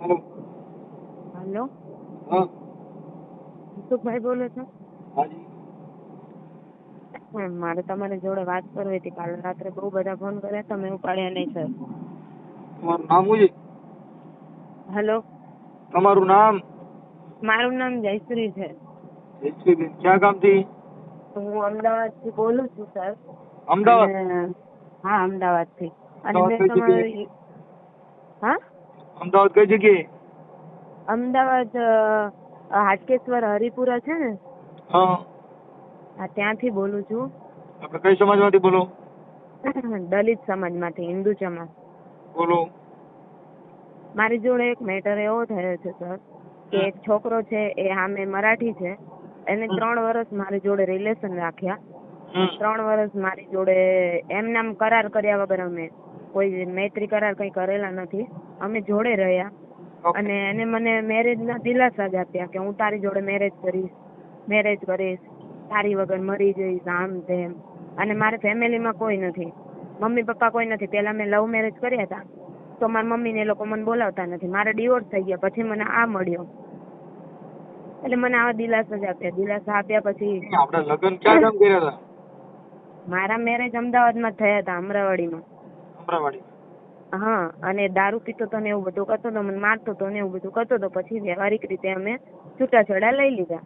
Hello? હા. મનસુખભાઈ બોલો છો? હાજી. મારે તમારી જોડે વાત કરવી હતી. કાલે રાત્રે બહુ બધા ફોન કર્યા તમે ઉપાડ્યા નહીં સર તમારું નામ શું છે? હલો? તમારું નામ? મારું નામ જયશ્રી છે. જયશ્રીબેન ક્યાં ગામથી? હું અમદાવાદથી બોલું છું સર અમદાવાદ? હા હા અમદાવાદથી. અને અમદાવાદ મેં તમારી હા? અમદાવાદ કઈ જગ્યાએ? અમદાવાદ હાટકેશ્વર હરિપુરા છે ને? હા. હા ત્યાંથી બોલું છું. આપણે કઈ સમાજમાંથી બોલો? દલિત સમાજમાંથી હિન્દુ સમાજ. બોલો. મારી જોડે એક મેટર એવો થયો છે સર કે એક છોકરો છે એ સામે મરાઠી છે. એને ત્રણ વર્ષ મારી જોડે રિલેશન રાખ્યા. ત્રણ વર્ષ મારી જોડે એમ નામ કરાર કર્યા વગર અમે કોઈ મૈત્રી કરાર કઈ કરેલા નથી. અમે જોડે રહ્યા. અને એને મને મેરેજ ના દિલાસા જ આપ્યા કે હું તારી જોડે મેરેજ કરીશ મેરેજ કરીશ. તારી વગર મરી જઈશ આમ તેમ. અને મારે ફેમિલીમાં કોઈ નથી. મમ્મી પપ્પા કોઈ નથી. પેલા મેં લવ મેરેજ કર્યા હતા. તો મારા મમ્મી ને એ લોકો મને બોલાવતા નથી. મારે ડિવોર્સ થઈ ગયા. પછી મને આ મળ્યો. એટલે મને આવા દિલાસા જ આપ્યા. દિલાસા આપ્યા પછી આપણે લગ્ન ક્યાં ગામ કર્યા હતા? મારા મેરેજ અમદાવાદમાં થયા હતા અમરાવાડીમાં અમરાવાડી હા અને દારૂ પીતો હતો ને એવું બધું કરતો હતો મને મારતો હતો ને એવું બધું કરતો હતો પછી વ્યવહારિક રીતે અમે છૂટાછેડા લઈ લીધા.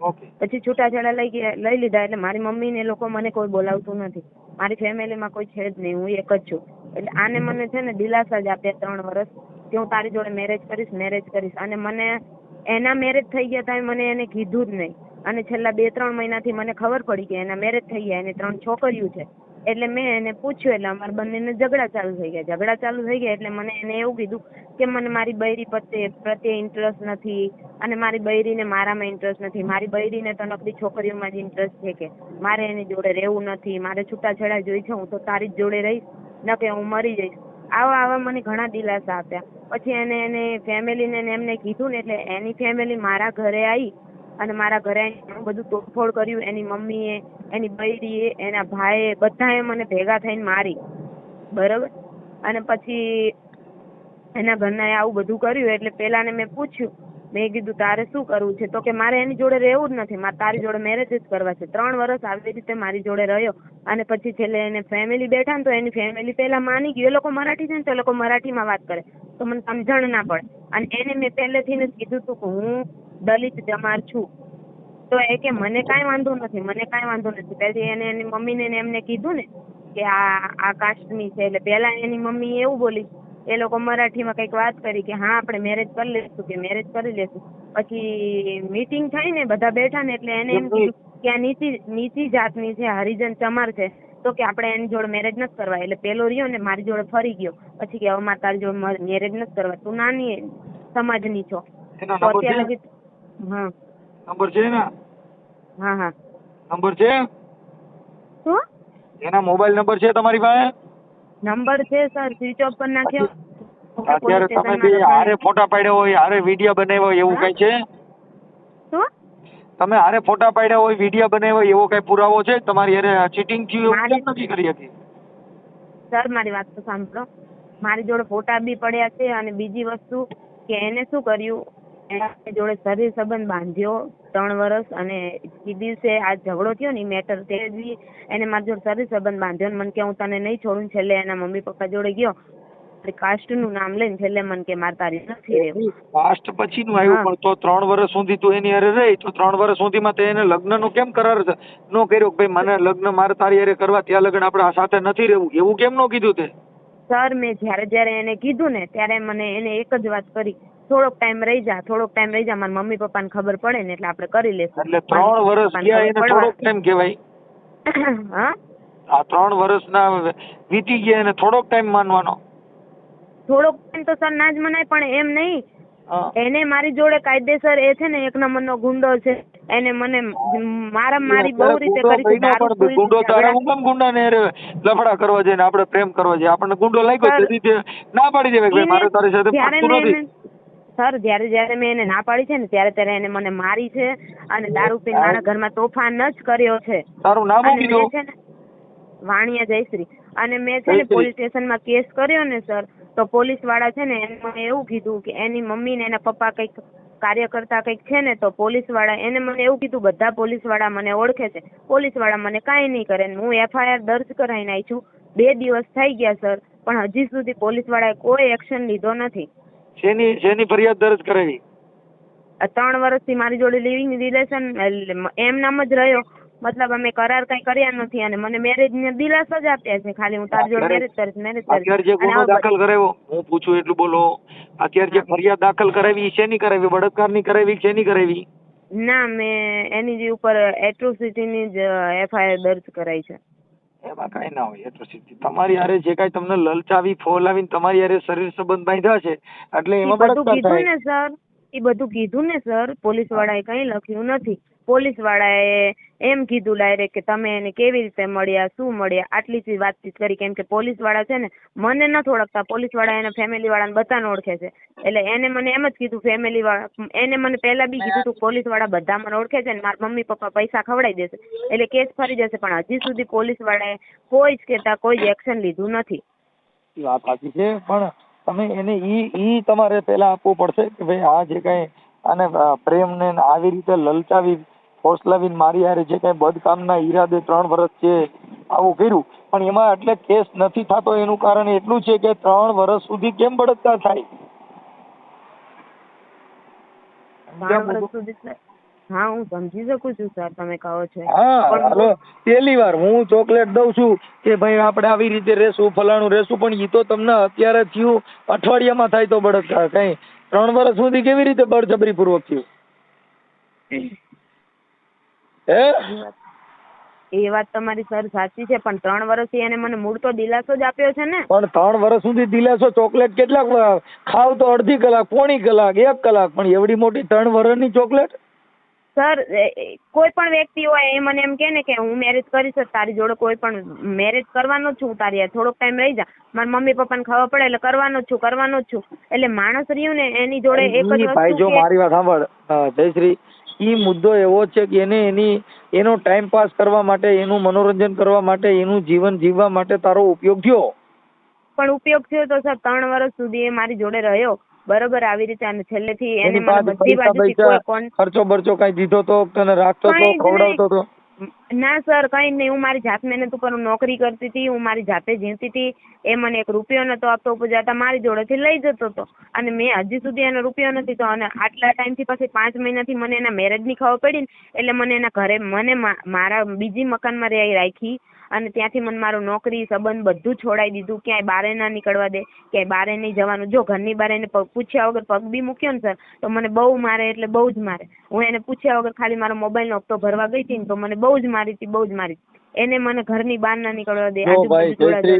ઓકે. પછી છૂટાછેડા લઈ ગયા લઈ લીધા એટલે મારી મમ્મી ને લોકો મને કોઈ બોલાવતું નથી. મારી ફેમિલીમાં કોઈ છે જ નહીં હું એક જ છું. એટલે આને મને છે ને દિલાસા જ આપ્યા ત્રણ વર્ષ કે હું તારી જોડે મેરેજ કરીશ મેરેજ કરીશ. અને મને એના મેરેજ થઈ ગયા તા મને એને કીધું જ નહીં. અને છેલ્લા બે ત્રણ મહિનાથી મને ખબર પડી કે એના મેરેજ થઈ ગયા એને ત્રણ છોકરીઓ છે. એટલે મેં એને પૂછ્યું, એટલે અમારે બંનેને ઝઘડા ચાલુ થઈ ગયા. ઝઘડા ચાલુ થઈ ગયા એટલે મને એને એવું કીધું કે મને મારી બૈરી પ્રત્યે પ્રત્યે ઇન્ટરેસ્ટ નથી અને મારી બૈરીને મારામાં ઇન્ટરેસ્ટ નથી. મારી બૈરીને તો નકરી છોકરીઓમાં જ ઇન્ટરેસ્ટ છે કે મારે એની જોડે રહેવું નથી. મારે છૂટાછેડા જોઈ છે હું તો તારી જ જોડે રહીશ, ન કે હું મરી જઈશ. આવા આવા મને ઘણા દિલાસા આપ્યા. પછી એને એને ફેમિલીને એમને કીધું ને એટલે એની ફેમિલી મારા ઘરે આવી અને મારા ઘરે બધું તોડફોડ કર્યું. એની મમ્મીએ, એની બૈરીએ, એના ભાઈએ બધાએ મને ભેગા થઈને મારી. બરોબર? અને પછી એના ઘરના આવું બધું કર્યું. એટલે પેલાને મેં પૂછ્યું. મેં કીધું, તારે શું કરવું છે? તો કે, મારે એની જોડે રહેવું જ નથી. મારે તારી જોડે મેરેજ જ કરવા છે. ત્રણ વર્ષ આવી રીતે મારી જોડે રહ્યો. અને પછી છેલ્લે એને ફેમિલી બેઠા ને તો એની ફેમિલી પેલા માની ગયું. એ લોકો મરાઠી છે ને તો એ લોકો મરાઠીમાં વાત કરે. તો મને સમજણ ના પડે. અને એને મેં પહેલેથી જ કીધું હતું કે હું દલિત જમાર છું. તો એ કે મને કાંઈ વાંધો નથી મને કાંઈ વાંધો નથી. પછી એને એની મમ્મીને ને એમને કીધું ને કે આ આ કાસ્ટની છે એટલે પહેલા એની મમ્મી એવું બોલી એ લોકો મરાઠીમાં કંઈક વાત કરી કે હા આપણે મેરેજ કરી લેશું કે મેરેજ કરી લેશું. પછી મીટિંગ થઈ ને બધા બેઠા ને એટલે એને એમ કીધું કે આ નીચી નીચી જાતની છે હરિજન ચમાર છે તો કે આપણે એની જોડે મેરેજ નથી કરવા. એટલે પેલો રહ્યો ને મારી જોડે ફરી ગયો. પછી કે હવે મારે તારી જોડે મેરેજ નથી કરવા. તું નાની સમાજની છો. તો અત્યારે નંબર છે ને હા હા. નંબર છે? શું? એના મોબાઈલ નંબર છે તમારી પાસે? નંબર છે સર. સ્વિચ ઓફ કરી નાખ્યો. અત્યારે તમે બે હારે ફોટા પાડ્યા હોય હારે વીડિયો બનાવ્યો હોય એવું કઈ છે? શું? તમે હારે ફોટા પાડ્યા હોય વીડિયો બનાવ્યો હોય એવો કઈ પુરાવો છે? તમારી હારે ચીટિંગ થયું એવું કેમ નથી કરી હતી? સર મારી વાત તો સાંભળો. મારી જોડે ફોટા બી પડ્યા છે અને બીજી વસ્તુ કે એને શું કર્યું? એના જોડે શરીર સંબંધ બાંધ્યો ત્રણ વર્ષ અને એ દિવસે આ ઝઘડો થયો ને મેટર તે દી એને મારી જોડે શરીર સંબંધ બાંધ્યો ને મને કે હું તને નહીં છોડું છેલ્લે એના મમ્મી પપ્પા જોડે ગયો. કાસ્ટનું નામ લઈને છેલ્લે મને કે મારે તારી નથી રહેવું. પાસ્ટ પછીનું આવ્યું પણ તો ત્રણ વર્ષ સુધી તું એની હારે રહી તો ત્રણ વર્ષ સુધીમાં તે એને લગ્નનો કેમ કરાર નો કર્યો કે ભાઈ મને લગ્ન મારે તારી હારે કરવા ત્યાં લગ્ન આપણે સાથે નથી રહેવું. એવું કેમ નો કીધું તે? સર મેં જ્યારે જ્યારે એને કીધું ને ત્યારે મને એને એક જ વાત કરી. થોડોક ટાઈમ રહી જા થોડોક ટાઈમ રહી જા મારા મમ્મી પપ્પાને ખબર પડે ને એટલે આપણે કરી લેશું એટલે ત્રણ વર્ષ ગયા એને થોડોક ટાઈમ કહેવાય. હા? આ ત્રણ વર્ષના વીતી ગયા એને થોડોક ટાઈમ માનવાનો. થોડોક ટાઈમ તો સર ના જ મનાય પણ એમ નહીં. એને મારી જોડે કાયદેસર એ છે ને એક નંબરનો ગુંડો છે. એને મને મારા મારી બહુ રીતે ગુંડો કરી છે ગુંડો તારે હું કેમ ગુંડાને હારે લફડા કરવા જઈને આપણે પ્રેમ કરવા જઈએ આપણને ગુંડો લાગ્યો તેથી ના પાડી દેવાય કે મારે તારી સાથે જ્યારે નથી. સર જ્યારે જ્યારે મેં એને ના પાડી છે ને ત્યારે ત્યારે એને મને મારી છે અને દારૂ પીને મારા ઘરમાં તોફાન જ કર્યો છે. તારું નામ શું છે ને વાણિયા જયશ્રી. અને મેં છે ને પોલીસ સ્ટેશનમાં કેસ કર્યો ને સર તો પોલીસવાળા છે ને એને મને એવું કીધું કે એની મમ્મી ને એના પપ્પા કંઈક કાર્યકર્તા કંઈક છે ને તો પોલીસવાળા એને મને એવું કીધું બધા પોલીસવાળા મને ઓળખે છે. પોલીસવાળા મને કાંઈ નહીં કરે હું એફઆઈઆર દર્જ કરાવીને આવી છું. બે દિવસ થઈ ગયા સર પણ હજી સુધી પોલીસ વાળાએ કોઈ એક્શન લીધો નથી. શેની શેની ફરિયાદ દર્જ કરેલી ત્રણ વર્ષથી મારી જોડે લિવિંગ રિલેશન એમ નામ જ રહ્યો. મતલબ અમે કરાર કઈ કર્યા નથી અને મને મેરેજ ને દિલાસા જ આપ્યા છે. ખાલી હું તારી જોડે મેરેજ કરીશ મેરેજ અત્યારે જે ગુનો દાખલ કરાવ્યો હું પૂછું એટલું બોલો. અત્યારે જે ફરિયાદ દાખલ કરાવી શેની કરાવી? બળાત્કારની કરાવી શેની કરાવી? ના મેં એની જે ઉપર એટ્રોસિટીની જ એફઆઈઆર દર્જ કરાઈ છે. એમાં કાંઈ ના હોય. એટ્રોસિટી તમારી હારે જે કાંઈ તમને લલચાવી ફોલાવીને તમારી હારે શરીર સંબંધ બાંધ્યા છે એટલે એમાં બધું કીધું ને સર. એ બધું કીધું ને સર. પોલીસ વાળાએ કંઈ લખ્યું નથી. પોલીસ વાળાએ એમ કીધું ડાયરેક્ટ કે તમે એને કેવી રીતે મળ્યા, શું મળ્યા? આટલી જ વાતચીત કરી કેમ કે પોલીસવાળા છે ને, મને નથી ઓળખતા પોલીસવાળા એના ફેમિલી વાળાને બધાને ઓળખે છે. એટલે એને મને એમ જ કીધું ફેમિલી વાળા એને મને પહેલા બી કીધું હતું પોલીસવાળા બધા મને ઓળખે છે મારા મમ્મી, પપ્પા પૈસા ખવડાવી દેશે. એટલે કેસ ફરી જશે, પણ હજી સુધી પોલીસ વાળાએ કોઈ જ કહેતા, કોઈ એક્શન લીધું નથી. વાત સાચી છે, પણ તમે એને ઈ ઈ તમારે પહેલા આપવું પડશે કે ભાઈ આ જે કાંઈ અને પ્રેમને આવી રીતે લલચાવી ફોસલાવીને મારી હારે જે કાંઈ બદકામના ઈરાદે ત્રણ વર્ષ છે આવું કર્યું. પણ એમાં એટલે કેસ નથી થતો એનું કારણ એટલું છે કે ત્રણ વર્ષ સુધી કેમ બળાત્કાર થાય? હા હું સમજી શકું છું સર તમે કહો છો. હા પણ પહેલી વાર હું ચોકલેટ દઉં છું કે ભાઈ આપણે આવી રીતે રહેશું ફલાણું રહેશું પણ ઈ તો તમને અત્યારે થયું અઠવાડિયામાં થાય તો બળતકાર કઈ ત્રણ વર્ષ સુધી કેવી રીતે બળજબરી પૂર્વક થયું હે? એ વાત- તમારી સર સાચી છે પણ ત્રણ વર્ષથી એને મને મૂળ તો દિલાસો જ આપ્યો છે ને. પણ ત્રણ વર્ષ સુધી દિલાસો ચોકલેટ કેટલાક ખાવ તો અડધી કલાક પોણી કલાક એક કલાક પણ એવડી મોટી ત્રણ વર્ષની ચોકલેટ? સર કોઈ પણ વ્યક્તિ હોય એ મને એમ કે ને કે હું મેરેજ કરીશ તારી જોડે કોઈ પણ મેરેજ કરવાનો જ છું તારી. થોડોક ટાઈમ રહી જા. મારા મમ્મી પપ્પાને ખબર પડે એટલે કરવાનો જ છું કરવાનો જ છું. એટલે માણસ રહ્યું ને એની જોડે એક જ વસ્તુ જો મારી વાત સાંભળ. જયશ્રી ઈ મુદ્દો એવો છે કે એને એની એનો ટાઈમ પાસ કરવા માટે એનું મનોરંજન કરવા માટે એનું જીવન જીવવા માટે તારો ઉપયોગ થયો? પણ ઉપયોગ થયો તો સર ત્રણ વર્ષ સુધી એ મારી જોડે રહ્યો. બરોબર આવી રીતે અને છેલ્લેથી એને બધી બાજુથી ખર્ચો બરચો કઈ દીધો તો? તને રાખતો તો? ખવડાવતો તો? ના, સર, કઈ નહીં. હું મારી જાત મહેનત ઉપર હું નોકરી કરતી હતી. હું મારી જાતે જીવતી હતી. એ મને એક રૂપિયો નતો આપતો. ઉપજાતા મારી જોડેથી લઈ જતો હતો. અને મેં હજી સુધી એનો રૂપિયો નથી. તો અને આટલા ટાઈમથી પછી પાંચ મહિનાથી મને એના મેરેજની ખબર પડી ને, એટલે મને એના ઘરે, મને મારા બીજી મકાનમાં રાખી. અને ત્યાંથી મને મારું નોકરી સંબંધ બધું છોડાઈ દીધું. ક્યાંય બારે ના નીકળવા દે ક્યાંય બારે નહીં જવાનું. જો ઘરની બારે એને પૂછ્યા વગર પગ બી મૂક્યો ને સર તો મને બહુ મારે એટલે બહુ જ મારે. હું એને પૂછ્યા વગર ખાલી મારો મોબાઈલનો હપ્તો ભરવા ગઈ હતી ને તો મને બહુ જ મારી હતી બહુ જ મારી એને મને ઘરની બહાર ના નીકળવા દે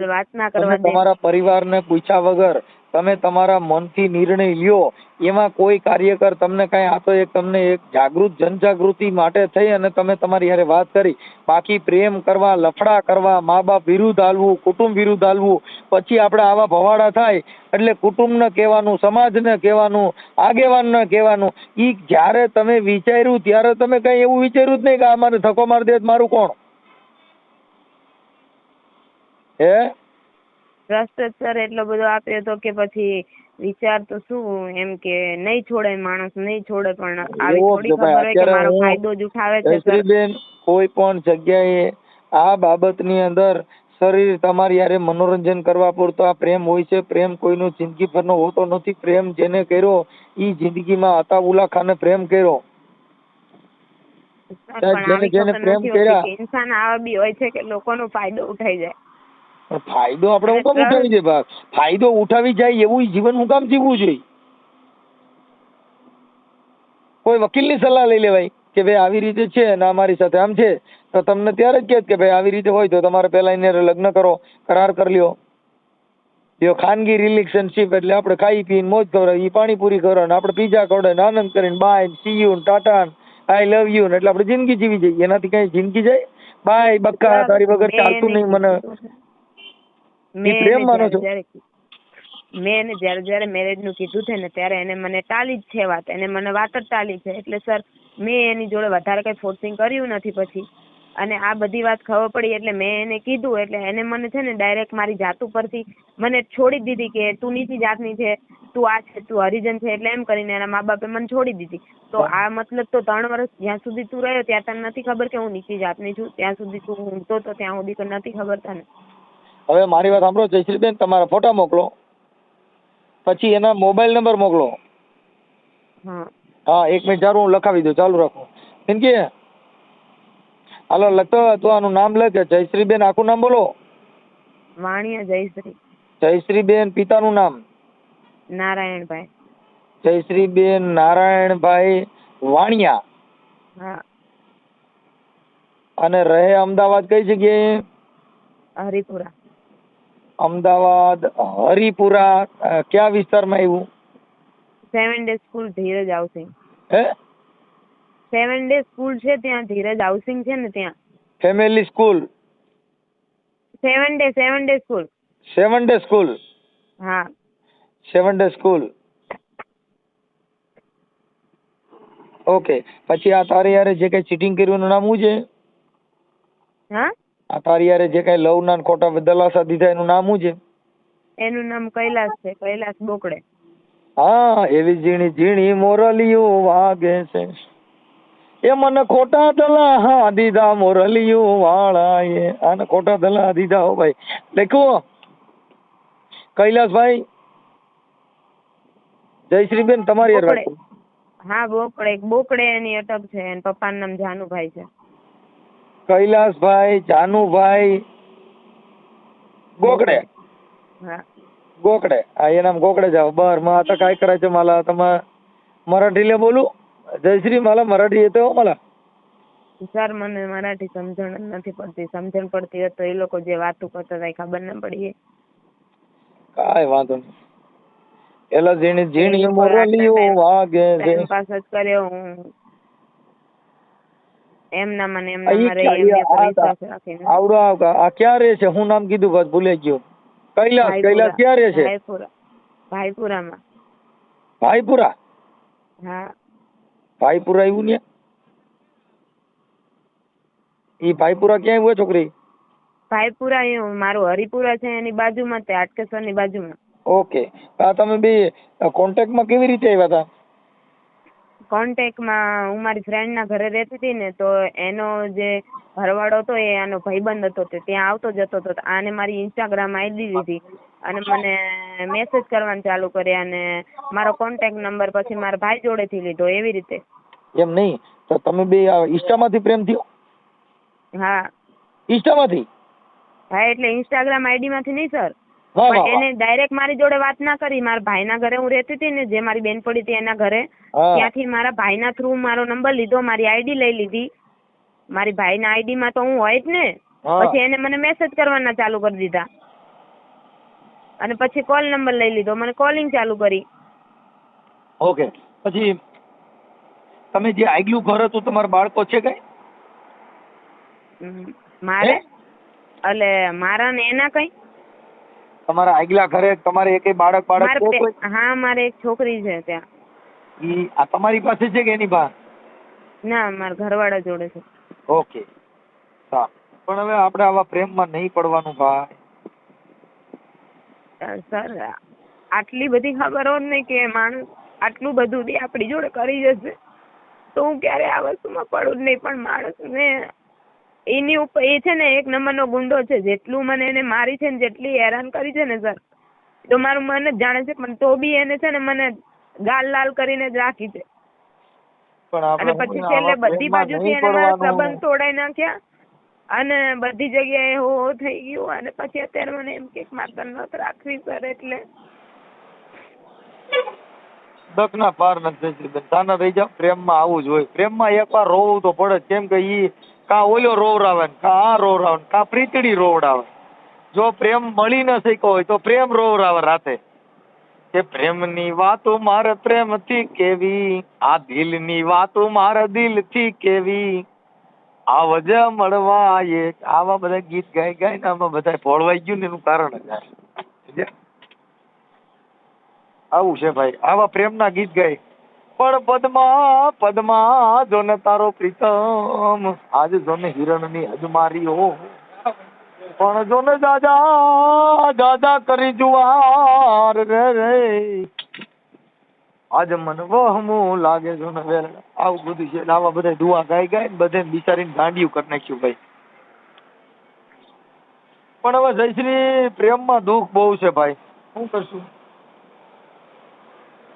વાત ના કરવા દે. તમારા પરિવારને પૂછ્યા વગર તમે તમારા મનથી નિર્ણય લ્યો. એમાં કોઈ કાર્યકર તમને કાંઈ આ તો એક તમને એક જાગૃત જનજાગૃતિ માટે થઈ અને તમે તમારી હારે વાત કરી. બાકી પ્રેમ કરવા, લફડા કરવા મા બાપ વિરુદ્ધ હાલવું, કુટુંબ વિરુદ્ધ હાલવું, પછી આપણે આવા ભવાડા થાય એટલે કુટુંબને કહેવાનું, સમાજને કહેવાનું, આગેવાનને કહેવાનું, ઈ જ્યારે તમે વિચાર્યું ત્યારે તમે કઈ એવું વિચાર્યું જ નહીં કે આ મારે ધક્કો મારી દે મારું કોણ? હે? સર એટલો બધો આપ્યો હતો કે પછી વિચાર તો શું એમ કે નહીં છોડે માણસ નહીં છોડે પણ આવી થોડી ખબર હોય કે મારો ફાયદો જ ઉઠાવે છે સર. કોઈ પણ જગ્યાએ આ બાબતની અંદર શરીર તમારી યારે મનોરંજન કરવા પૂરતો આ પ્રેમ હોય છે. પ્રેમ કોઈનો જિંદગીભરનો હોતો નથી. પ્રેમ જેને કર્યો ઈ જિંદગીમાં અતાઉલ્લા ખાને પ્રેમ કર્યો. જેને- જેને પ્રેમ કર્યા. ઇન્સાન આવા બી હોય છે કે લોકોનો ફાયદો ઉઠાઈ જાય. ફાયદો આપણે હું કામ ઉઠાવી દે ભાગ ફાયદો ઉઠાવી જાય એવું જીવન હું કામ જીવવું જોઈએ? કોઈ વકીલની સલાહ લઈ લેવાય કે ભાઈ આવી રીતે છે ને અમારી સાથે આમ છે તો તમને ત્યારે જ કહે કે ભાઈ આવી રીતે હોય તો તમારે પહેલા એને લગ્ન કરો કરાર કરી લ્યો. જો ખાનગી રિલેશનશીપ એટલે આપણે ખાઈ પીને મોજ કરો એ પાણીપુરી કરો ને આપણે પીઝા ખવડાવે ને આનંદ કરીને bye see you Tata I love you ને એટલે આપણે જિંદગી જીવી જઈએ. એનાથી કઈ જિંદગી જાય? બાય બક્કા તારી વગર ચાલતું નહીં મને. મેં પ્રેમ માનો જ્યારે- છો? મેં એને જ્યારે જ્યારે મેરેજનું કીધું છે ને ત્યારે એને મને ટાળી જ છે વાત એને મને વાત જ ટાળી છે. એટલે સર મેં એની જોડે વધારે કઈ ફોર્સિંગ કર્યું નથી પછી. અને આ બધી વાત ખબર પડી એટલે મેં એને કીધું એટલે એને મને છે ને ડાયરેક્ટ મારી જાત ઉપરથી મને છોડી દીધી કે તું નીચી જાતની છે તું આ છે તું હરિજન છે એટલે એમ કરીને એના મા બાપે મને છોડી દીધી. તો આ મતલબ તો ત્રણ વર્ષ જ્યાં સુધી તું રહ્યો ત્યાં તને નથી ખબર કે હું નીચી જાતની છું. ત્યાં સુધી તું ઊંઘતો તો ત્યાં સુધી તો નથી ખબર તને. હવે મારી વાત સાંભળો જયશ્રીબેન તમારા ફોટા મોકલો. પછી એના મોબાઈલ નંબર મોકલો. હા. એક મિનિટ ચાલો હું લખાવી દઉં ચાલુ રાખો. કે હાલો લખતો તું આનું નામ લખ જયશ્રીબેન આખું નામ બોલો. વાણિયા જયશ્રી. જયશ્રીબેન પિતાનું નામ. નારાયણભાઈ. જયશ્રીબેન નારાયણભાઈ વાણિયા. હા. અને રહે અમદાવાદ કઈ જગ્યાએ? હરિપુરા. અમદાવાદ હરિપુરા અ, કયા વિસ્તારમાં આવ્યું seven day school Dhiraj housing. હે? સેવન ડે સ્કૂલ છે ત્યાં ધીરજ હાઉસિંગ છે ને ત્યાં. Family school seven day seven day school seven day school હા. સેવન ડે સ્કૂલ ઓકે પછી આ તારી યારે જે કઈ ચીટિંગ કર્યું એનું નામ શું છે? હા? આ તારી યારે જે કઈ લવ ના ખોટા દલાસા દીધા એનું નામ શું છે? એનું નામ કૈલાસ છે કૈલાસ બોકડે. હા એવી ઝીણી ઝીણી મોરલિયું વાગે છે. એ મને ખોટા દલા દીધા મોરલિયું એ આને ખોટા દલા દીધા હો ભાઈ. લખ્યું કૈલાસભાઈ. જયશ્રીબેન તમારી યાર. હા બોકડે. બોકડે એની અટક છે એના પપ્પાનું નામ જાનુભાઈ છે. કૈલાસભાઈ જાનુભાઈ गोकडे હા गोकडे हा ये नाम गोकडे जाव बर मग आता काय करायचं मला आता मग मराठीला बोलू जयश्री मला मराठी येते हो मला સર મને મરાઠી સમજણ જ નથી પડતી સમજણ પડતી હોત તો એ લોકો જે વાતો કરતા હતા એ ખબર ના પડી काय વાંધો નહીં એલા ઝીણી ઝીણી એ લોકો આટલા મોરલીઓ time- વાગે છે ટાઈમ પાસ જ કર્યો હું એમના મને આ એમના ઈ મારે ક્યાં- એમની પર વિશ્વાસ રાખીને. આવડો આવ આ ક્યાં રહે છે? હું નામ કીધું બસ ભૂલે ગયો. કૈલાસ કૈલાસ ક્યાં રહે છે? ભાઈપુરા. ભાઈપુરામાં. ભાઈપુરા? હા. ભાઈપુરા આવ્યું ને ઈ ભાઈપુરા ક્યાં આવ્યું છોકરી? ભાઈપુરા એ મારું હરિપુરા છે એની બાજુમાં તે હાટકેશ્વરની બાજુમાં. ઓકે. આ તમે બે કોન્ટેક્ટમાં કેવી રીતે આવ્યા હતા કોન્ટેક્ટમાં હું મારી ફ્રેન્ડના ઘરે રહેતી હતી ને તો એનો જે ઘરવાળો હતો એ આનો ભાઈબંધ હતો તે ત્યાં આવતો જતો હતો તો આને મારી ઇન્સ્ટાગ્રામ આઈડી લીધી અને મને મેસેજ કરવાનું ચાલુ કર્યા અને મારો કોન્ટેક્ટ નંબર પછી મારા ભાઈ જોડેથી લીધો એવી રીતે. એમ નહીં? તો તમે બે ઇન્સ્ટામાંથી પ્રેમ થયો? હા. ઇન્સ્ટામાંથી હા એટલે ઇન્સ્ટાગ્રામ આઈડીમાંથી નહીં સર? પણ એને ડાયરેક્ટ મારી જોડે વાત ના કરી. મારા ભાઈના ઘરે હું રહેતી હતી ને જે મારી બેન પડી હતી એના ઘરે. ત્યાંથી મારા ભાઈના થ્રુ મારો નંબર લીધો મારી આઈડી લઈ લીધી. મારી ભાઈના આઈડી માં તો હું હોય જ ને. પછી એને મને મેસેજ કરવાના ચાલુ કરી દીધા. અને પછી કોલ નંબર લઈ લીધો. મને કોલિંગ ચાલુ કરી. ઓકે. પછી તમે જે આગલું ઘર હતું તમારા બાળકો છે કઈ? મારે? એટલે મારા ને એના કઈ? તમારા આગલા ઘરે તમારે એકે બાળક બાળક હા મારે એક છોકરી છે ત્યાં. ઈ આ તમારી પાસે છે કે એની પાસે ના મારા ઘરવાળા જોડે છે. ઓકે. સારું. પણ હવે આપણે આવા પ્રેમમાં નહીં પડવાનું ભાઈ. સર આટલી બધી ખબર હોત ને કે માણસ આટલું બધું બી આપણી જોડે કરી જશે તો હું ક્યારે આ વસ્તુમાં પડું જ નહીં. પણ માણસને એની ઉપર એ છે ને એક નંબરનો ગુંડો છે. જેટલું મને એને મારી છે ને જેટલી હેરાન કરી છે ને સર તો મારું મન જ જાણે છે. પણ તો બી એને છે ને મને ગાલ લાલ કરીને જ રાખી છે. અને પછી છેલ્લે બધી બાજુથી એને મારા સંબંધ તોડાઈ નાખ્યા અને બધી જગ્યાએ હો હો થઈ ગયું. અને પછી અત્યારે મને એમ કે માત્ર નત રાખવી સર એટલે દકના પાર નથી રહી જાવ પ્રેમમાં આવું જ હોય. પ્રેમમાં એકવાર રોવું તો પડે કેમ કે ઈ કા ઓલ્યો રોવડાવે કા આ રોવડાવે કા પ્રીતડી રોવડાવે જો પ્રેમ મળી ન શક્યો હોય તો પ્રેમ રોવડાવે રાતે. કે પ્રેમની વાતો મારે પ્રેમથી કેવી, આ દિલની વાતો મારે દિલથી કેવી. આવજ મળવા એ આવા બધા ગીત ગાઈ ગાઈ ને આમાં બધા ફોળવાઈ ગયું ને એનું કારણ જ આવું છે ભાઈ. આવા પ્રેમના ગીત ગાય. પણ પદ્મા પદમા, જોને તારો પ્રીતમ. આજ જો ને હિરણની અજમારીઓ. પણ જોને દાદા દાદા કરી જુવાર રે રે. આજ મન વહમું લાગે જો ને વેલ. આવું બધું છે આવા બધા દુઆ ગાઈ ગાઈ ને બધે બિચારીને ગાંડિયું કરી નાખ્યું ભાઈ. પણ હવે જયશ્રી, પ્રેમમાં દુઃખ બહુ છે ભાઈ. શું કરશું?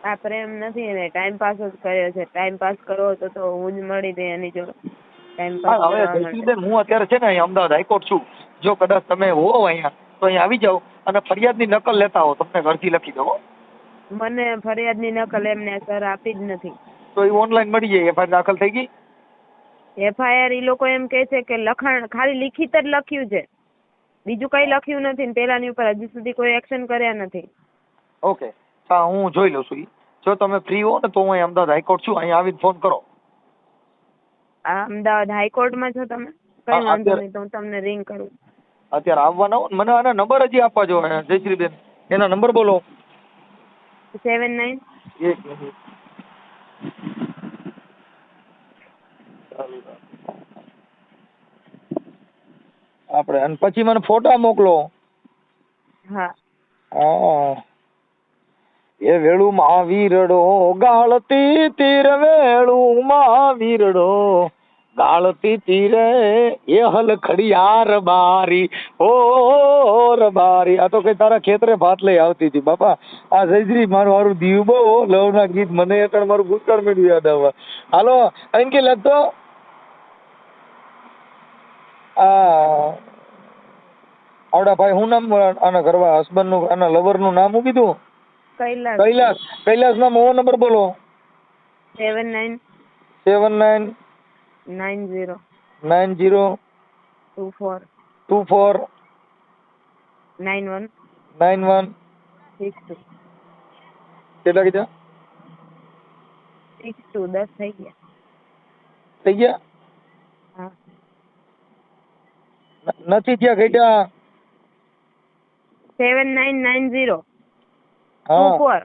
આ પ્રેમ નથી ને ટાઈમ પાસ જ કર્યો છે. ટાઈમ પાસ કરવો હતો તો હું જ મળી હતી એની જોડે. ટાઈમ પાસ હવે જયશ્રીબેન હું અત્યારે છે ને અહીંયા અમદાવાદ હાઈકોર્ટ છું. જો કદાચ તમે હો અહીંયા તો અહીંયા આવી જાઓ અને ફરિયાદની નકલ લેતા હો. તમને અરજી લખી દો મને ફરિયાદની નકલ એમને સર આપી જ નથી. તો એ ઓનલાઈન મળી જાય એફઆઈઆર દાખલ થઈ ગઈ? એફઆઈઆર ઈ લોકો એમ કહે છે કે લખાણ ખાલી લિખિત જ લખ્યું છે. બીજું કઈ લખ્યું નથી ને પેલાની ઉપર હજી સુધી કોઈ એક્શન કર્યા નથી. ઓકે હા હું જોઈ લઉં છું જો તમે ફ્રી હો ને તો હું અમદાવાદ હાઈકોર્ટ છું અહીંયા આવીને ફોન કરો. અમદાવાદ હાઈકોર્ટમાં છો તમે? કઈ વાંધો નહીં તો હું તમને રિંગ કરું. અત્યારે આવવાના હો મને આના નંબર હજી આપવા જો જયશ્રીબેન. એના નંબર બોલો. Seven nine? એક મિનિટ. આપણે અને પછી મને ફોટા મોકલો. હા. હા. એ વેળું મહાવીરડો, ગાળતી તીર વેળું મહાવીરડો. ગાળતી તીરે એ હલ ખડિયાર બારી ઓ રબારી આ તો કઈ તારા ખેતરે ભાત લઈ આવતી હતી, બાપા. આ જયશ્રી, મારું મારું દીવ બહુ, લવના ગીત મને એટલે મારું ભૂતકાળ મેળવી યાદ આવવા. હાલો અંકી લખતો આ આવડા ભાઈ હું નામ, આના ઘરવા હસબન્ડનું આના લવરનું નામ હું કીધું? કૈલાસ. કૈલાસ. કૈલાસ ના મોબાઈલ નંબર બોલો. Seven nine. Seven nine. Nine zero. Nine zero two four. Two four. Nine one. Nine one. Six two. કેટલા કીધા? Six two. દસ થઈ ગયા. થઈ ગયા? હા. નથી થયા કઈટા seven nine nine zero. Two four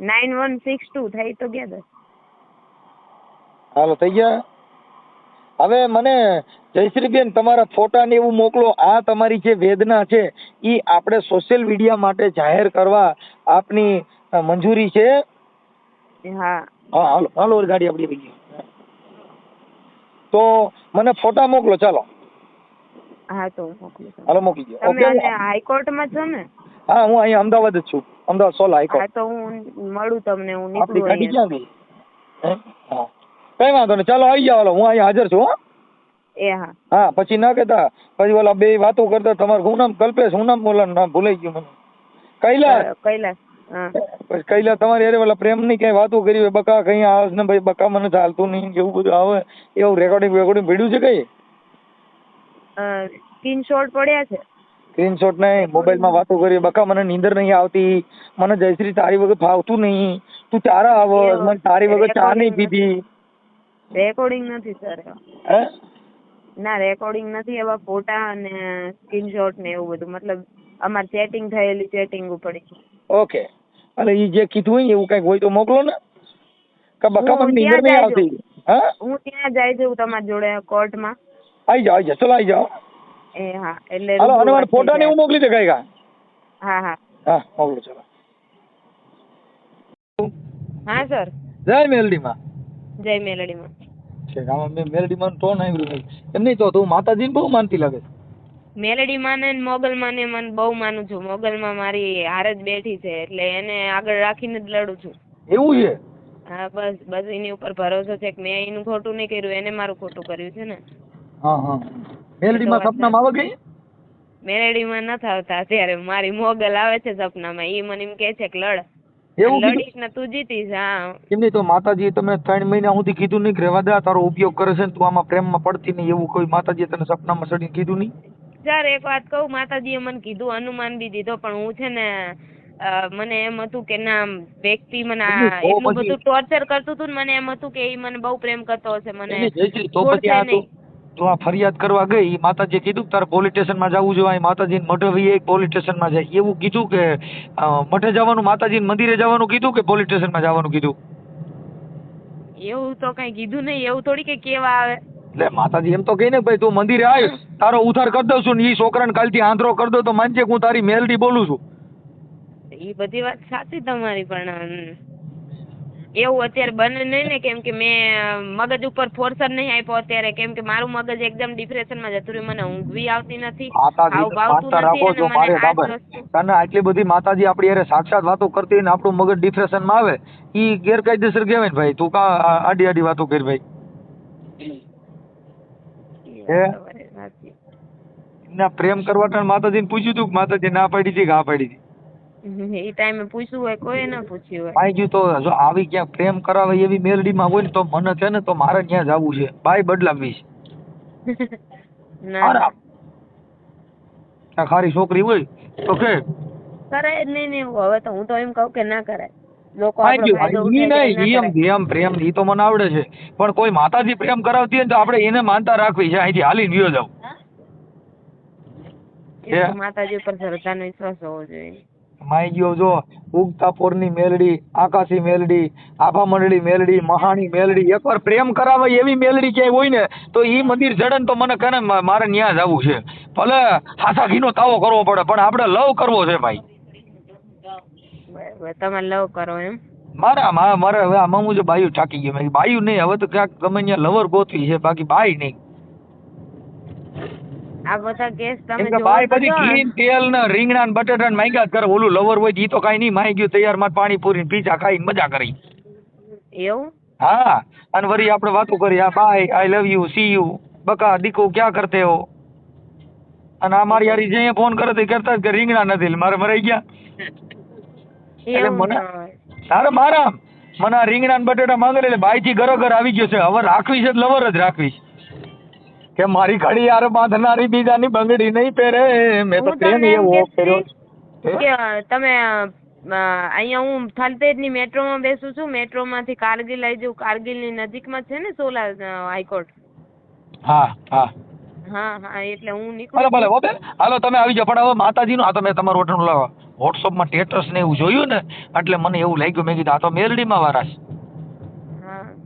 nine one six two થઈ તો ગયા દસ. હાલો થઈ ગયા? હવે મને જયશ્રીબેન તમારા ફોટા ને એવું મોકલો. આ તમારી જે વેદના છે એ આપણે સોશિયલ મીડિયા માટે જાહેર કરવા આપની મંજૂરી છે? હા. હા હાલો હાલો ગાડી આપણી આવી ગઈ. તો મને ફોટા મોકલો ચાલો. હા તો હું હાલો મોકલી દો તમે હાઈકોર્ટમાં છો ને? હા હું અહીંયા અમદાવાદ જ છું. અમદાવાદ સોલા હા તો હું મળું તમને હું આપણી ગાડી ક્યાં ગઈ હે? હા. કઈ વાંધો નહીં. ચાલો આવી જાઓ હું અહીંયા હાજર છું હો. એ હા. હા પછી ના કહેતા. પછી ઓલા બે વાતો કરતા. તમારું શું નામ? કલ્પેશ હું નામ બોલા નામ? ભૂલાઈ ગયું મને. કૈલાસ. કૈલાસ હા. પછી કૈલાસ તમારી અરે ઓલા પ્રેમની કઈ વાતો કરી હોય? બકા કઈ આવે ને ભાઈ બકા મને ચાલતું નહીં એવું બધું આવે? એવું રેકોર્ડિંગ રેકોર્ડિંગ ભીડ્યું છે કઈ? સ્ક્રીનશોટ પડ્યા છે. સ્ક્રીનશોટ નહીં મોબાઈલમાં વાતો કરી બકા મને નીંદર નહીં આવતી મને જયશ્રી તારી વગર ફાવતું નહીં તું ચારા આવ. મને તારી વગર ચા નહીં પીધી. રેકોર્ડિંગ નથી સર ના રેકોર્ડિંગ નથી એવા ફોટા અને સ્ક્રીનશોટ ને એવું બધું. મતલબ અમાર ચેટિંગ થયેલી ચેટિંગ ઉપર. ઓકે. અને ઈ જે કીધું હોય એવું કંઈક હોય તો મોકલો ને. કે બકા મને નીંદર નહીં આવતી. હા? હું ત્યાં જાય છું તમારી જોડે કોર્ટમાં આવી જાઓ આવી જાઓ. ચલો આવી જાઓ. એ હા એટલે હાલો અને મને ફોટા ને એવું મોકલી દે કઈ કા હા હા. હા મોકલો ચલો. હા સર. જય મેલડીમાં. જય મેલડીમાં. છે આમાં મેં મેલડીમાં ટોન આવ્યું નહીં એમ નહીં તો તું માતાજીને બહુ માનતી લાગે મેલડી મેલડીમાં ને મોગલમાં ને મને બહુ માનું છું. મોગલમાં મારી હાર જ બેઠી છે એટલે એને આગળ રાખીને જ લડું છું. એવું છે? હા બસ બસ એની ઉપર ભરોસો છે કે મેં એનું ખોટું નહીં કર્યું એને મારું ખોટું કર્યું છે ને. હા હા. મેલડીમાં સપનામાં આવે ગઈ મેલેડીમાં નથી આવતા. અત્યારે મારી મોગલ આવે છે સપનામાં. ઈ મને એમ કે છે કે લડ. એવું લડીશ ને તું જીતીશ હા. એમ નહીં? તો માતાજી તમે ત્રણ મહિના સુધી કીધું નહીં રહેવા દે તારો ઉપયોગ કરે છે ને તું આમાં પ્રેમમાં પડતી નહીં એવું કોઈ માતાજીએ તને સપનામાં સડીને કીધું નહીં? સર એક વાત કહું માતાજીએ મને કીધું અનુમાન બી દીધો પણ હું છે ને મને એમ હતું કે ના વ્યક્તિ મને એટલું બધું ટોર્ચર કરતું હતું ને મને એમ હતું કે એ મને બહુ પ્રેમ કરતો હશે મને તો પછી તું આ ફરિયાદ કરવા ગઈ માતાજીએ કીધું તારે પોલીસ સ્ટેશનમાં જવું જોઈએ માતાજીને મઢે વહી એક પોલીસ સ્ટેશનમાં જાય. એવું કીધું કે મઠે જવાનું માતાજીને મંદિરે જવાનું કીધું કે પોલીસ સ્ટેશનમાં જવાનું કીધું? એવું તો કઈ કીધું નહીં એવું થોડી કે કેવા આવે. એટલે માતાજી એમ તો કહી ને ભાઈ તું મંદિરે આવ તારો ઉધાર કરી દઉં છું ને એ છોકરાને કાલથી આંધ્રો કરી દો તો માનજે હું તારી મેલડી બોલું છું. એ બધી વાત સાચી તમારી પણ એવું અત્યારે બને નહીં ને કેમ કે મેં મગજ ઉપર ફોર્સર નહીં આપ્યો અત્યારે. કેમ કે મારું મગજ એકદમ ડિપ્રેશનમાં જતું રહ્યું. મને ઊંઘ બી આવતી નથી ભાવતું મારે તને આટલી બધી માતાજી આપણી યારે સાક્ષાત વાતો કરતી ને આપણું મગજ ડિપ્રેશનમાં આવે ઈ ગેરકાયદેસર કહેવાય ભાઈ. તું કા આડી આડી વાતો કરી ભાઈ. છે. ના પ્રેમ કરવા માતાજીને પૂછ્યું કે માતાજી ના પાડી છે કે હા પાડી હતી? એ ટાઈમે પૂછ્યું હોય કોઈ ના પૂછ્યું હોય. પાઈ ગયું તો જો આવી ક્યાંક પ્રેમ કરાવે એવી મેલડીમાં હોય ને તો મને છે ને તો મારે ત્યાં જવું છે. બાય બદલાવી છે ખારી છોકરી હોય તો કે. કરાય નહીં ને હવે તો હું તો એમ કહું કે ના કરાય. લોકો નહીં એમ પ્રેમ ઈ તો મને આવડે છે. પણ કોઈ માતાજી પ્રેમ કરાવતી હોય તો આપણે એને માનતા રાખવી છે. અહીંથી હાલીને ગયો જાવ માતાજી ઉપર શ્રદ્ધાનો વિશ્વાસ હોવો જોઈએ. માઈ ગયો જો. ઉગતા પોરની મેલડી આકાશી મેલડી આભા મંડળી મેલડી મહાણી મેલડી એકવાર પ્રેમ કરાવે એવી મેલડી ક્યાંય હોય ને તો એ મંદિર જડન ને તો મને કહે મારે ન્યા જવું છે. ભલે હાથા ઘીનો તાવો કરવો પડે પણ આપણે લવ કરવો છે ભાઈ. તમે લવ કરો એમ? મારા મારે હવે આમાં હું જો બાયું થાકી ગયો. બાયું નહીં હવે તો ક્યાંક ગમે ત્યાં લવર ગોતવી છે બાકી બાઈ નહીં. આ બધા કેસ તમે બાઈ તો બધી ઘી તેલ ને રીંગણા ને બટેટા ને માંગ્યા જ કરે. ઓલું લવર હોય ઈ તો કઈ નહીં માંગી ગયું તૈયારમાં પાણી પૂરી પીઝા ખાઈને મજા કરી. એવું? હા અને વળી આપણે વાતો કરી આ bye I love you see you બકા દીકો ક્યાં કરતે હો? અને આ મારી યારી જે ફોન કરે તો કરતા જ કે રીંગણા નથી મારે મરાઈ ગયા. એટલે મને- તારે મારા મને રીંગણા ને બટેટા માંગે એટલે બાઈ થી ઘરો ઘર આવી ગયો છે. હવે રાખવી છે લવર જ રાખવી છે કે મારી ઘડી યાર બાંધનારી બીજાની બંગડી નહીં પહેરે. મેં તો પ્રેમ એવો કર્યો. કે તમે અહીંયા હું થાલતેજની મેટ્રોમાં બેસું છું. મેટ્રોમાંથી કારગિલ આવી જઉં. કારગિલની નજીકમાં છે ને સોલા હાઈકોર્ટ. હા હા. હા હા એટલે હું નીકળું ભલે હો બેન. હાલો તમે આવી જાઓ. પણ હવે માતાજીનું આ તો મેં તમારું લાવો વોટ્સઅપમાં સ્ટેટસ ને એવું જોયું ને એટલે મને એવું લાગ્યું મેં કીધું આ તો મેલડીમાં છે. હા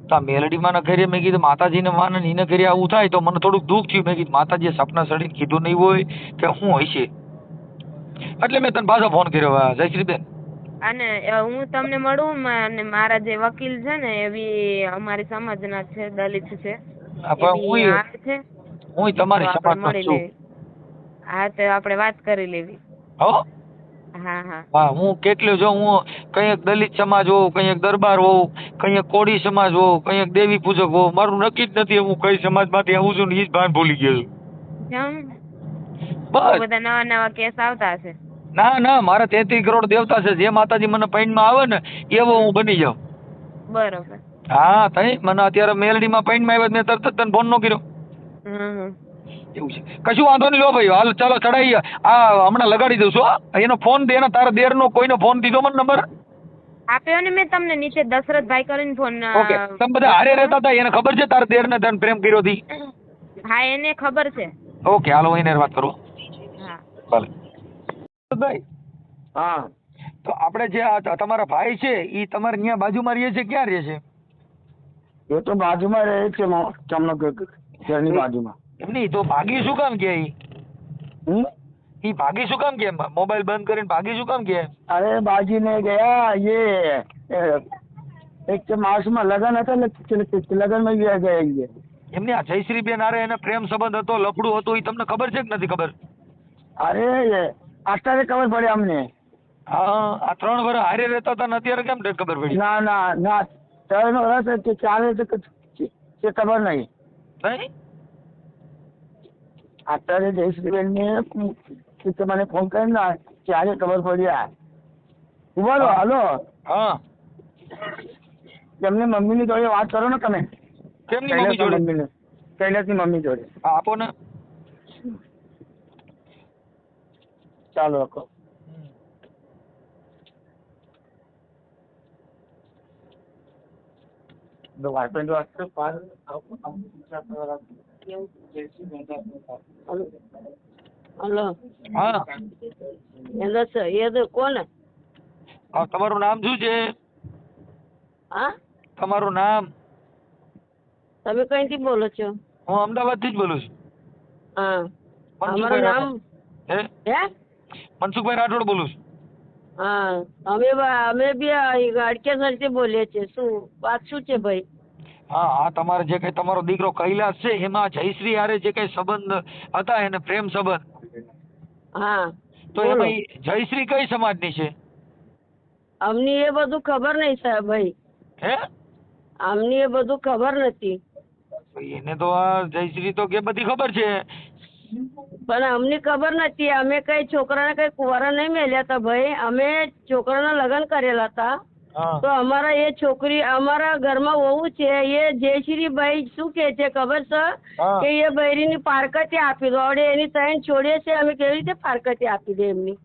તો આ મેલડીમાં ન કરીએ મેં કીધું માતાજીને માને ને એને કરીએ આવું થાય તો મને થોડુંક દુઃખ થયું. મેં કીધું માતાજીએ સપના સડીને કીધું નહીં હોય કે શું હશે. એટલે મેં તને પાછો ફોન કર્યો જયશ્રીબેન અને હું તમને મળું અને મારા જે વકીલ છે ને એ બી અમારી સમાજના છે દલિત છે હા, હુંય છે. તમારી મળી છું. હા તો આપણે વાત કરી લેવી. હો? હા હા. કેટલું જો હું કંઈક દલિત સમાજ હોઉં કંઈક દરબાર હોઉં કંઈક કોળી સમાજ હોઉં કંઈક દેવી પૂજક હોઉં મારું નક્કી જ નથી હું કઈ સમાજમાંથી આવું છું ને એ જ ભાન ભૂલી ગયો છું. બસ. બધા નવા નવા કેસ આવતા હશે. ના ના મારા તેત્રીસ કરોડ દેવતા છે જે માતાજી મને પૈણમાં આવે ને એવો હું બની જાઉં. બરોબર. હા તઈ મને અત્યારે મેલડીમાં પૈણમાં આવ્યા મેં તરત જ તને ફોન નો કર્યો. હમ. એવું છે. કશું વાંધો નહીં લો ભાઈ હાલ ચાલો ચડાઈ આ હમણાં લગાડી દઉં છું એનો ફોન દે ને તારા દેરનો કોઈનો ફોન દીધો મને નંબર? આપ્યો ને મેં તમને નીચે દશરથભાઈ કરીને ફોન ઓકે. તમે બધા હારે રહેતા હતા એને ખબર છે તારા દેરને તને પ્રેમ કર્યો હતી હા એને ખબર છે. ઓકે હાલો એને વાત કરું. હા. ભલે. ભાઈ હા. તો આપણે જે આ તમારા ભાઈ છે એ તમારે ત્યાં બાજુમાં રહે છે ક્યાં રહે છે? એ તો બાજુમાં રહે છે મો- જામનગર ઘરની બાજુમાં. એમની તો ભાગી શું કામ કે ઈ ઈ ભાગી શું કામ કે? મોબાઈલ બંધ કરીને ભાગી શું કામ કે? અરે બાજીને ગયા યે એક માસમાં લગન હતા ને લગનમાં ગયા ગયા. ये એમને આ જયશ્રીબેન હારે એને પ્રેમ સંબંધ હતો લફડું હતું એ તમને ખબર છે કે નથી ખબર? અરે અત્યારે ખબર પડે અમને. હા આ ત્રણ વર્ષ હારે રહેતા હતા ને અત્યારે કેમ ખબર પડી? ના ના ના. ત્રણ વર્ષ કે ચાલે છે કે ખબર નહીં. નહીં? અત્યારે જયશ્રીબેન ને મને ફોન કરીને ના ત્યારે ખબર પડી આ. ઊભા રહો હાલો. હા. મમ્મી મમ્મીની જોડે વાત કરો ને તમે. કેમની મમ્મી જોડે? મમ્મીને કૈલાસની મમ્મી જોડે. આપો ને. ચાલો રાખો. The wife and husband, father, hello. હા. એનો છે એ તો કોણ હા, તમારું નામ શું છે? હા? તમારું નામ? તમે કઈથી બોલો છો? હું અમદાવાદથી જ બોલું છું. હા. અમારું નામ હે? મનસુખભાઈ રાઠોડ બોલું છું. હા. અમે અમે બી અડકેસરથી બોલીએ છીએ. શું વાત શું છે ભાઈ? હા હા તમારે જે કઈ તમારો દીકરો કૈલાસ છે એમાં જયશ્રી હારે જે કઈ સંબંધ હતા એને પ્રેમ સંબંધ? હા. તો એ ભાઈ જયશ્રી કઈ સમાજની છે? અમને એ બધું ખબર નહીં સાહેબ ભાઈ. હે? અમને એ બધું ખબર નથી. એને તો આ જયશ્રી તો કે બધી ખબર છે. પણ અમને ખબર નથી. અમે કઈ છોકરાને કઈ કુંવારા નહીં મેલ્યા હતા ભાઈ. અમે છોકરાના લગ્ન કરેલા હતા. તો અમારા એ છોકરી અમારા ઘરમાં વહુ છે એ જયશ્રીભાઈ શું કે છે ખબર છે? કે એ બૈરીની પારકતી આપી દો. હવે એની ત્રણ છોડીએ છે અમે કેવી રીતે પારકતી આપી દે એમની?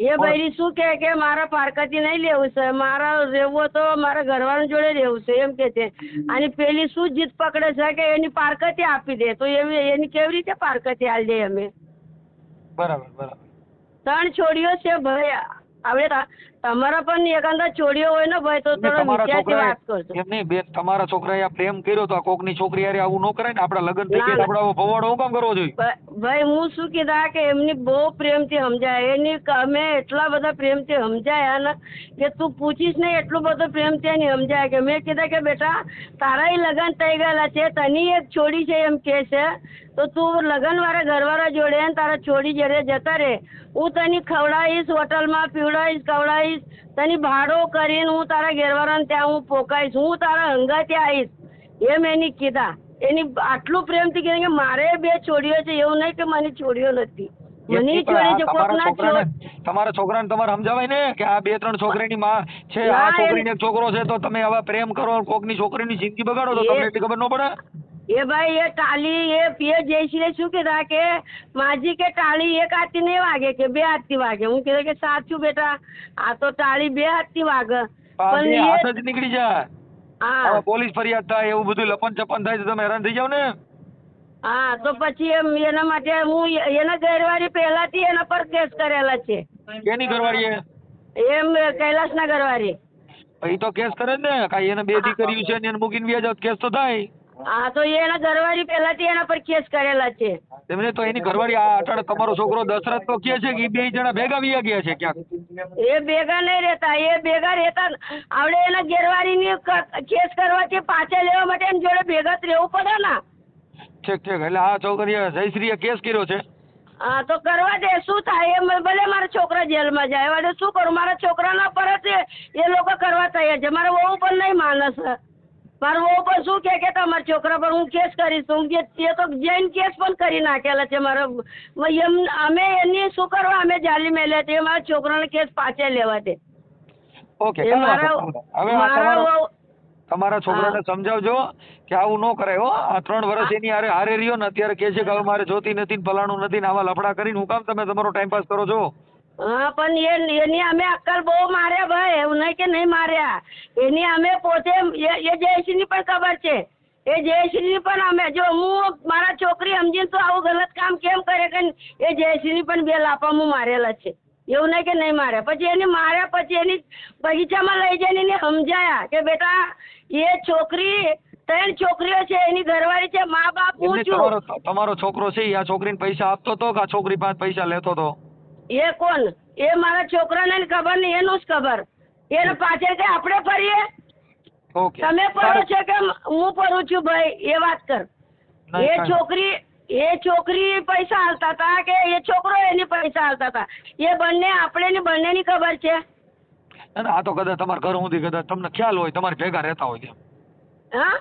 એ બૈરી શું કે કે મારા પારકતી નહીં લેવું છે મારા રહેવું તો મારા ઘરવાળા જોડે રહેવું છે. એમ કે છે. અને પેલી શું જીત પકડે છે કે એની પારકતી આપી દે? તો એવી એની કેવી રીતે પારકતી આલી દે અમે? બરાબર બરાબર. ત્રણ છોડીઓ છે ભાઈ. હવે તા- તમારા પણ એકાંતા છોડીઓ હોય ને ભાઈ તો તમે તમારા વિચારથી છોકરાએ વાત કરજો. એમ નહીં બેન તમારા છોકરાએ આ પ્રેમ કર્યો તો આ કોકની છોકરી હારે આવું ન કરાય ને આપડા લગ્ન થઈ ગયા ના. આવો ભવાડો હું કામ કરવો જોઈએ? ભા- ભાઈ હું શું કીધા કે એમની બહુ પ્રેમથી સમજાય. એની ક- અમે એટલા બધા પ્રેમથી સમજાયા ને કે તું પૂછીશ નહીં એટલું બધું પ્રેમથી એની સમજાય કે મેં કીધા કે બેટા તારાય લગ્ન થઈ ગયેલા છે તની એક છોડી છે એમ કે છે તો તું લગ્ન વાળા ઘરવાળા જોડે ને તારા છોડી જયારે જતા રે. હું તને ખવડાવીશ હોટલમાં પીવડાવીશ ખવડાવીશ તને ભાડો કરીને હું તારા ઘેરવાળાને ત્યાં હું પોકાઈશ. હું તારા હંગાથી આવીશ. એમ એની કીધા. એની આટલું પ્રેમથી કીધું કે મારે બે છોડીઓ છે. એવું નહીં કે મને છોડીઓ નથી. મને છોડી છે છોકરાને છોડ. તમારા છોકરાને તમારે સમજાવાય ને કે આ બે ત્રણ છોકરીની માં છે. આ છોકરીને એક છોકરો છે તો તમે આવા પ્રેમ કરો કોકની છોકરીની જિંદગી બગાડો તો તમને એટલી ખબર ન પડે? એ ભાઈ એ ટાળી એ પીએ જયશ્રી શું કીધા કે માજી કે ટાળી એક હાથથી નહીં વાગે કે બે હાથથી વાગે? હું કીધું કે સાચું બેટા આ તો ટાળી બે હાથથી વાગે. પણ હાથ જ નીકળી જાય. હા. પોલીસ ફરિયાદ થાય એવું બધું લપન ચપન થાય તો તમે હેરાન થઈ જાવ ને? હા તો પછી એમ એના માટે હું એના ઘરવાળી પહેલાથી એના પર કેસ કરેલા છે. કેની ઘરવાળી એમ કૈલાસના ઘરવાળી. એ તો કેસ કરે ને કાંઈ એને બે દીકરીઓ છે ને એને મૂકીને બે જાવ કેસ તો થાય. હા તો એના ઘરવાળી પહેલાથી એના પર કેસ કરેલા છે. તેમને તો એની ઘરવાળી આ અટાણે તમારો છોકરો દશરથ તો કહે છે કે એ બે જણા ભેગા વિયા ગયા છે ક્યાંક. એ ભેગા નહીં રહેતા એ ભેગા રહેતા આવડે એના ઘેરવાળીની કેસ કરવાથી પાછા લેવા માટે એમ જોડે ભેગા જ રહેવું પડે ને. ઠીક ઠીક એટલે આ છોકરીએ જયશ્રીએ કેસ કર્યો છે? હા તો કરવા દે શું થાય? એમ ભલે મારા છોકરા જેલમાં જાય હવે શું કરું? મારા છોકરાના પર જ એ લોકો કરવા તૈયાર છે. મારા વહુ પણ નહીં માનસ. મારા હું પણ શું કે કે તમારા છોકરા પર હું કેસ કરીશ હું કે એ તો જૈન કેસ પણ કરી નાખેલા છે મારા એમ અમે એની શું કરવા? અમે જાળી મેલ્યા છે મારા છોકરાને કેસ પાછે લેવા દે. ઓકે તમારા છોકરાને સમજાવજો કે આવું ન કરે હો. આ ત્રણ વર્ષ એની હારે હારે રહ્યો ને અત્યારે કે છે કે હવે મારે જોતી નથી ને ફલાણું નથી ને આવા લફડા કરીને હું કામ તમે તમારો ટાઈમ પાસ કરો છો? હા પણ એ એની અમે અક્કલ બહુ માર્યા ભાઈ એવું નહીં કે નહીં માર્યા. એની અમે પોતે એ જયશ્રીની પણ ખબર છે. એ જયશ્રીની પણ અમે જો હું મારા છોકરી સમજીને તો આવું ગલત કામ કેમ કરે કે એ જયશ્રીની પણ બે લાપા હું મારેલા છે. એવું નહીં કે નહીં માર્યા. પછી એને માર્યા પછી એની બગીચામાં લઈ જઈને એને સમજાયા કે બેટા એ છોકરી ત્રણ છોકરીઓ છે એની ઘરવાળી છે મા બાપ હું છું. તમારો છોકરો છે આ છોકરીને પૈસા આપતો તો કે આ છોકરી પાસે પૈસા લેતો હતો એ કોણ? એ મારા છોકરાને ખબર નહીં એનું જ ખબર. એને પાછળ કે આપણે ફરીએ તમે પડો છો કે હું પડું છું ભાઈ? એ વાત કર. એ છોકરી એ છોકરી પૈસા હાલતા હતા કે એ છોકરો એની પૈસા હાલતા હતા? એ બંને આપણે ની બંનેની ખબર છે. ના, ના, આ તો કદાચ તમારા ઘર સુધી કદાચ તમને ખ્યાલ હોય તમારી ભેગા રહેતા હોય એમ. હા?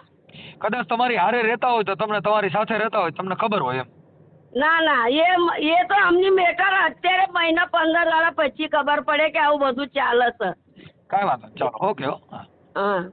કદાચ તમારી હારે રહેતા હોય તો તમને તમારી સાથે રહેતા હોય તમને ખબર હોય એમ. ના ના એ એ તો અમની મેટર અત્યારે મહિના પંદર દાડા પછી ખબર પડે કે આવું બધું ચાલે છે. કાંઈ વાંધો નહીં. ચાલો ઓકે હો. હા. હા.